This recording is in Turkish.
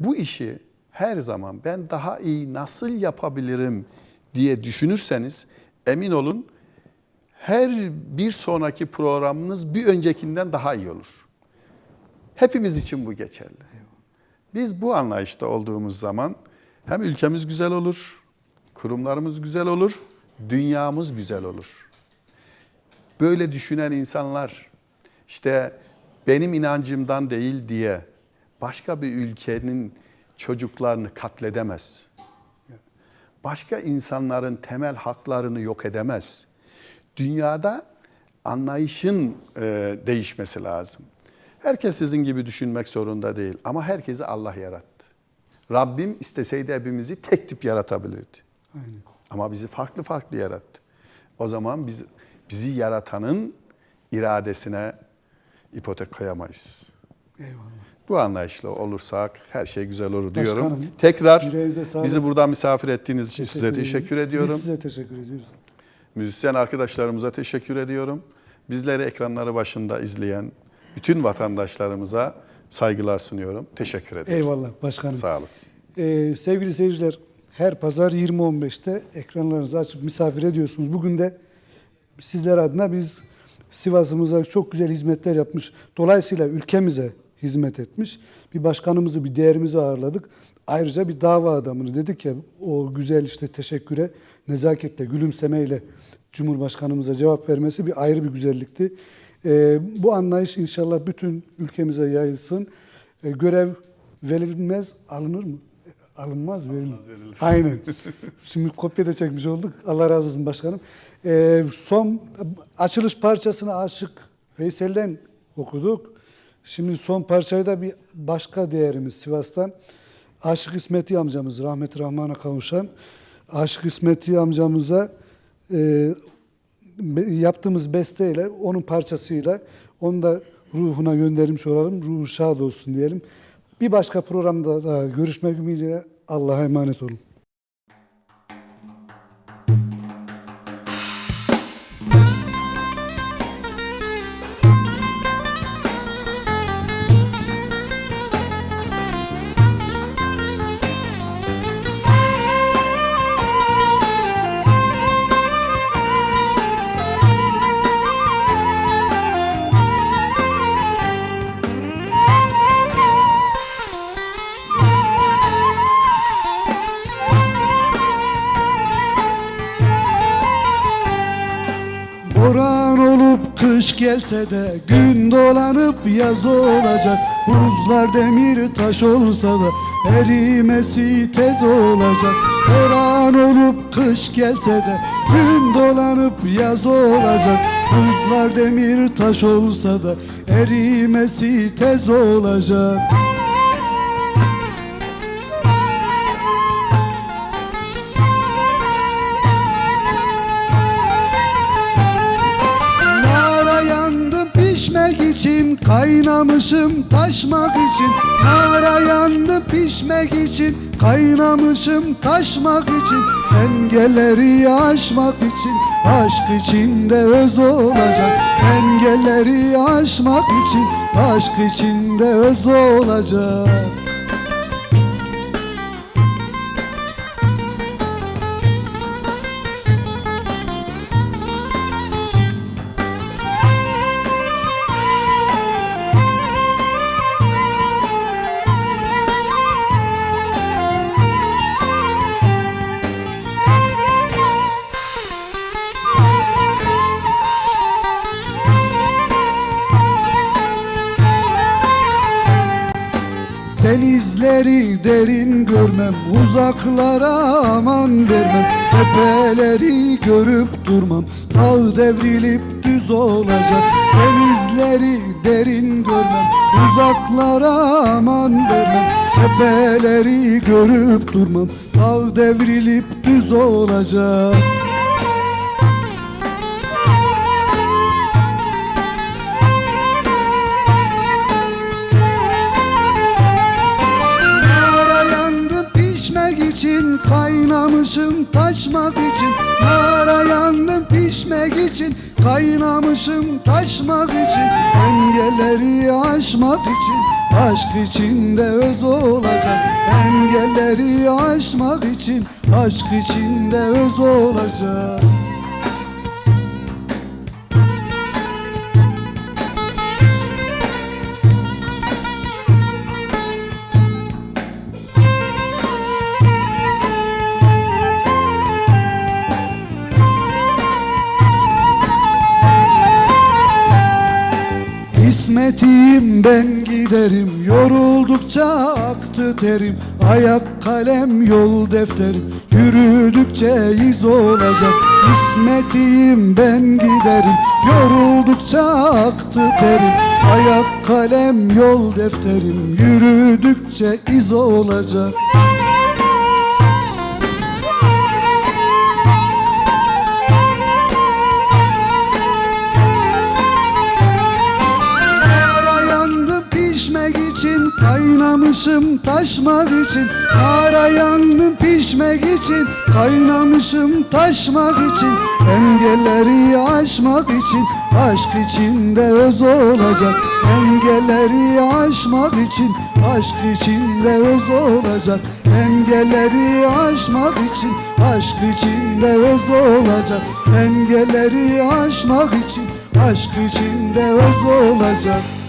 bu işi her zaman ben daha iyi nasıl yapabilirim diye düşünürseniz emin olun her bir sonraki programınız bir öncekinden daha iyi olur. Hepimiz için bu geçerli. Biz bu anlayışta olduğumuz zaman hem ülkemiz güzel olur, kurumlarımız güzel olur, dünyamız güzel olur. Böyle düşünen insanlar işte benim inancımdan değil diye başka bir ülkenin çocuklarını katledemez. Başka insanların temel haklarını yok edemez. Dünyada anlayışın e, değişmesi lazım. Herkes sizin gibi düşünmek zorunda değil ama herkesi Allah yarattı. Rabbim isteseydi hepimizi tek tip yaratabilirdi. Ama bizi farklı farklı yarattı. O zaman biz bizi yaratanın iradesine ipotek koyamayız. Eyvallah. Bu anlayışla olursak her şey güzel olur diyorum. Başkanım, Tekrar bizi burada misafir ettiğiniz için size ederim. teşekkür ediyorum. Biz size teşekkür ediyoruz. Müzisyen arkadaşlarımıza teşekkür ediyorum. Bizleri ekranları başında izleyen bütün vatandaşlarımıza saygılar sunuyorum. Teşekkür ederim. Eyvallah başkanım. Sağ olun. Ee, sevgili seyirciler, her pazar 20.15'te ekranlarınızı açıp misafir ediyorsunuz. Bugün de sizler adına biz Sivas'ımıza çok güzel hizmetler yapmış. Dolayısıyla ülkemize hizmet etmiş. Bir başkanımızı, bir değerimizi ağırladık. Ayrıca bir dava adamını dedik ya o güzel işte teşekküre nezaketle, gülümsemeyle Cumhurbaşkanımıza cevap vermesi bir ayrı bir güzellikti. Ee, bu anlayış inşallah bütün ülkemize yayılsın. Ee, görev verilmez, alınır mı? Alınmaz, verilir. verilir. Aynen. Şimdi kopya da çekmiş olduk. Allah razı olsun başkanım. Ee, son açılış parçasını Aşık Veysel'den okuduk. Şimdi son parçayı da bir başka değerimiz Sivas'tan. Aşık İsmeti amcamız rahmet rahmana kavuşan Aşık İsmeti amcamıza e, yaptığımız besteyle onun parçasıyla onu da ruhuna göndermiş olalım. Ruhu şad olsun diyelim. Bir başka programda daha görüşmek ümidiyle Allah'a emanet olun. Kış gelse de gün dolanıp yaz olacak. Buzlar demir taş olsa da erimesi tez olacak. Boran olup kış gelse de gün dolanıp yaz olacak. Buzlar demir taş olsa da erimesi tez olacak Kaynamışım taşmak için Nara yandım pişmek için Kaynamışım taşmak için Engelleri aşmak için Aşk içinde öz olacak. Engelleri aşmak için Aşk içinde öz olacak Denizleri derin görmem Uzaklara aman vermem. Tepeleri görüp durmam Dağ devrilip düz olacak. Denizleri derin görmem Uzaklara aman vermem. Tepeleri görüp durmam Dağ devrilip düz olacak taşmak için Nara yandım pişmek için Kaynamışım taşmak için Engelleri aşmak için Aşk içinde öz olacak Engelleri aşmak için aşk içinde öz olacak İsmetiyim ben giderim. Yoruldukça aktı terim. Ayak kalem yol defterim. Yürüdükçe iz olacak. İsmetiyim ben giderim. Yoruldukça aktı terim. Ayak kalem yol defterim. Yürüdükçe iz olacak taşmak için Kara yandım pişmek için Kaynamışım taşmak için Engelleri aşmak için Aşk içinde öz olacak. Engelleri aşmak için Aşk içinde öz olacak. Engelleri aşmak için Aşk içinde öz olacak. Engelleri aşmak için Aşk içinde öz olacak